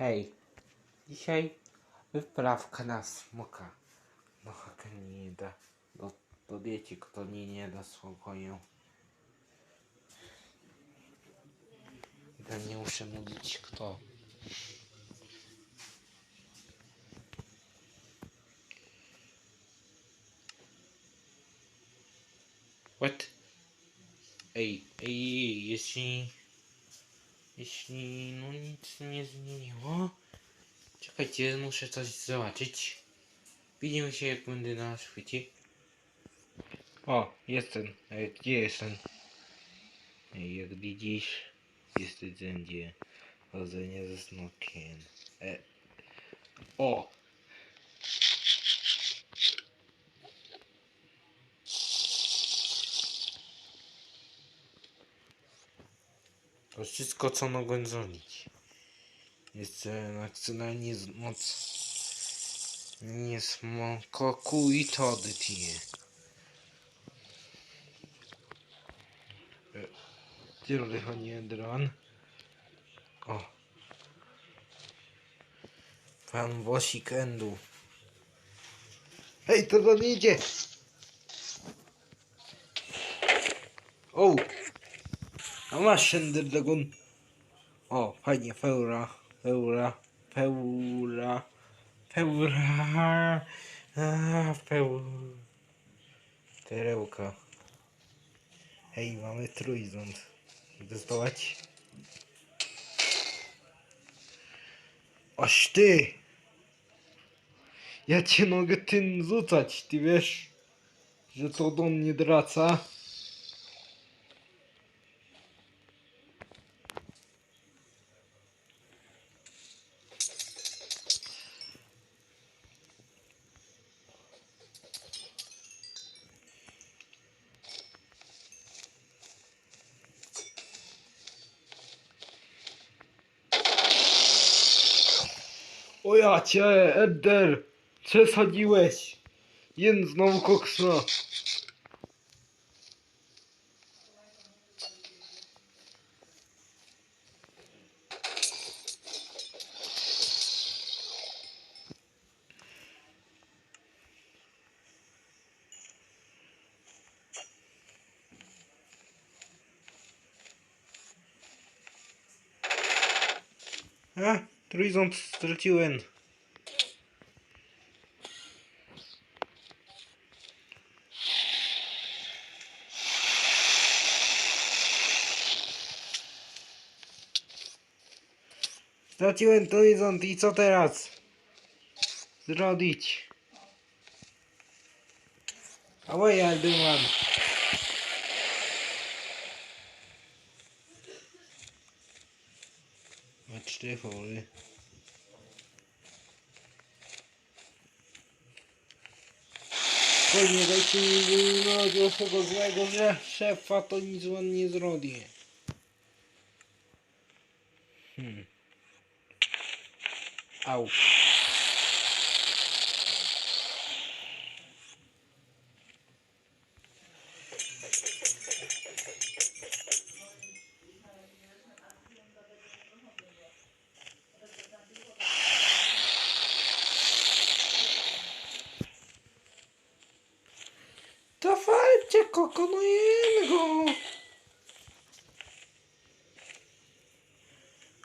Hej, dzisiaj wyprawka na smoka. No haka nie da. Do, do dzieci, kto nie, nie da spokoju. Ja nie muszę mówić kto. What? Ej, ej, jeśli... Jeśli no nic nie zmieniło... Czekajcie, muszę coś zobaczyć. Widzimy się jak będę na świecie. O, jestem. Ej, gdzie jestem? Ej, jak widzisz, jest ten gdzie chodzenie ze smokiem. E. O! To wszystko co mogłem zrobić. Jeszcze nacjonalnie z moc nie smokoku i to tie. Tylko nie dron. O. Pan Wosik Endu. Hej, to do nie idzie! O! A masz Ender Dragon. O, fajnie, feura, feura, feura, feura, feura. Terełka. Hej, mamy trójząt. Testować? Aż ty! Ja cię mogę tym rzucać, ty wiesz, że to do mnie draca. O ja cię, Eder! Przesadziłeś! Jen znowu koksna! A, trójząb straciłem. Straciłem trójząb i co teraz? Zrobić? A what ja Ma cztery fory. Spokojnie, dajcie mi no, tego złego, że szefa to nic on nie zrobi. Hmm. Au. Dawajcie, kokonujemy go!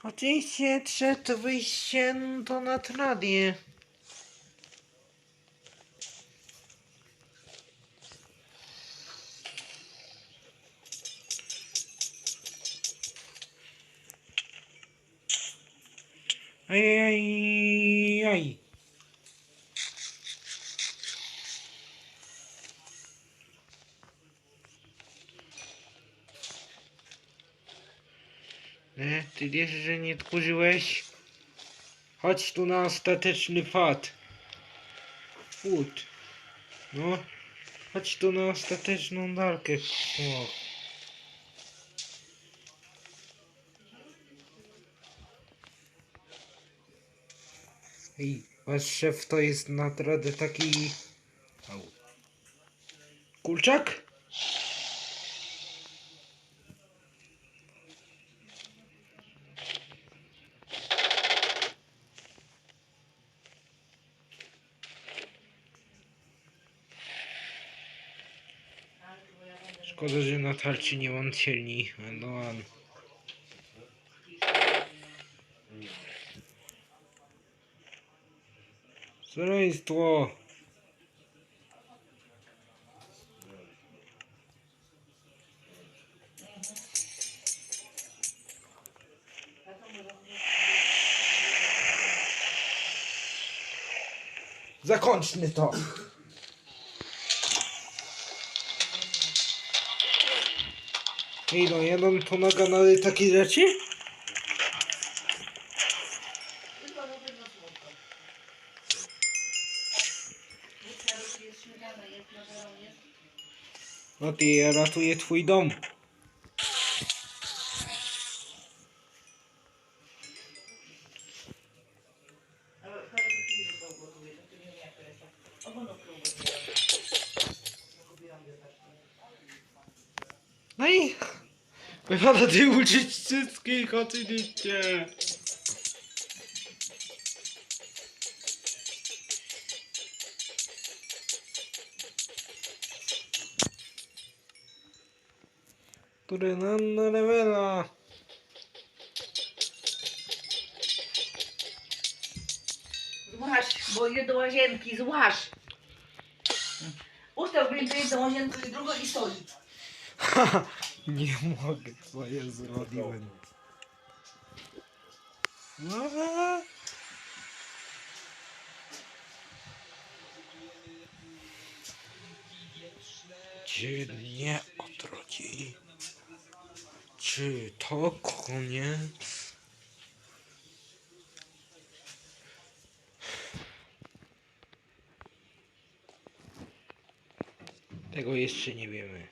Oczywiście trzecie wyjście to na tradię. Ajajaj. E, ty wiesz, że nie tchórzyłeś? Chodź tu na ostateczny fat. Food. No. Chodź tu na ostateczną walkę. O. Ej, wasz szef to jest naprawdę taki... Au. Szkoda, że na tarczy nie mam cielni. No ładno. Szaleństwo! Zakończmy to! Ja mam to na kanale takie rzeczy? No ty, ja ratuję twój dom. No i wypada ty uczyć wszystkich oczywiście. Który nam na levela. Złaź, bo idę do łazienki, złaź. Ustaw więcej jedną łazienkę i drugą i. Nie mogę, co ja zrobiłem. No. Czy nie odrodzi? Czy to koniec? Tego jeszcze nie wiemy.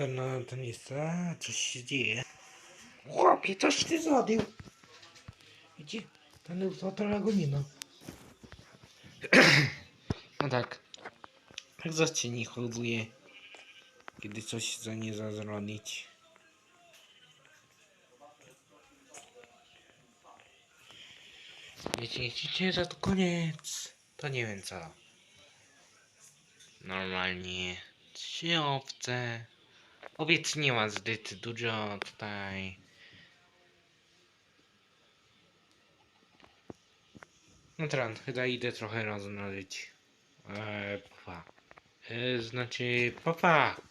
To no, to. A, coś się dzieje. Chłopie, coś ty zrobił. Gdzie? Ten go nie ma. No tak. Tak zawsze nie hoduje. Kiedy coś za nie za zrobić. Wiecie, jeśli że to koniec, to nie wiem co. Normalnie trzy owce. Ma zbyt dużo tutaj. No teraz chyba idę trochę rozmnożyć. Eee, papa. Eee, znaczy, papa.